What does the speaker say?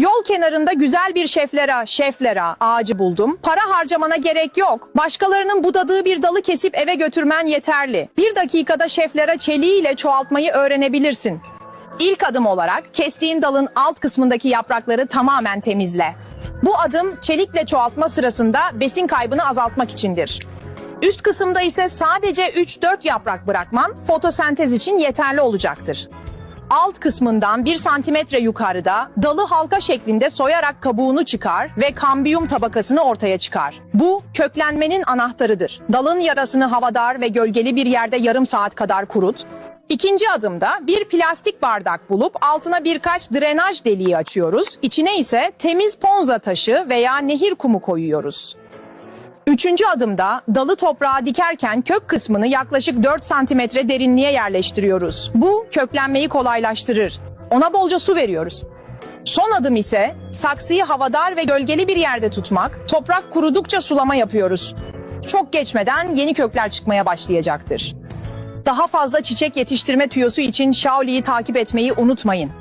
Yol kenarında güzel bir şeflera, şeflera ağacı buldum. Para harcamana gerek yok. Başkalarının budadığı bir dalı kesip eve götürmen yeterli. Bir dakikada şeflera çeliğiyle çoğaltmayı öğrenebilirsin. İlk adım olarak kestiğin dalın alt kısmındaki yaprakları tamamen temizle. Bu adım çelikle çoğaltma sırasında besin kaybını azaltmak içindir. Üst kısımda ise sadece 3-4 yaprak bırakman fotosentez için yeterli olacaktır. Alt kısmından 1 santimetre yukarıda dalı halka şeklinde soyarak kabuğunu çıkar ve kambiyum tabakasını ortaya çıkar. Bu köklenmenin anahtarıdır. Dalın yarasını havadar ve gölgeli bir yerde yarım saat kadar kurut. İkinci adımda bir plastik bardak bulup altına birkaç drenaj deliği açıyoruz. İçine ise temiz ponza taşı veya nehir kumu koyuyoruz. Üçüncü adımda dalı toprağa dikerken kök kısmını yaklaşık 4 santimetre derinliğe yerleştiriyoruz. Bu köklenmeyi kolaylaştırır. Ona bolca su veriyoruz. Son adım ise saksıyı havadar ve gölgeli bir yerde tutmak. Toprak kurudukça sulama yapıyoruz. Çok geçmeden yeni kökler çıkmaya başlayacaktır. Daha fazla çiçek yetiştirme tüyosu için Shaoli'yi takip etmeyi unutmayın.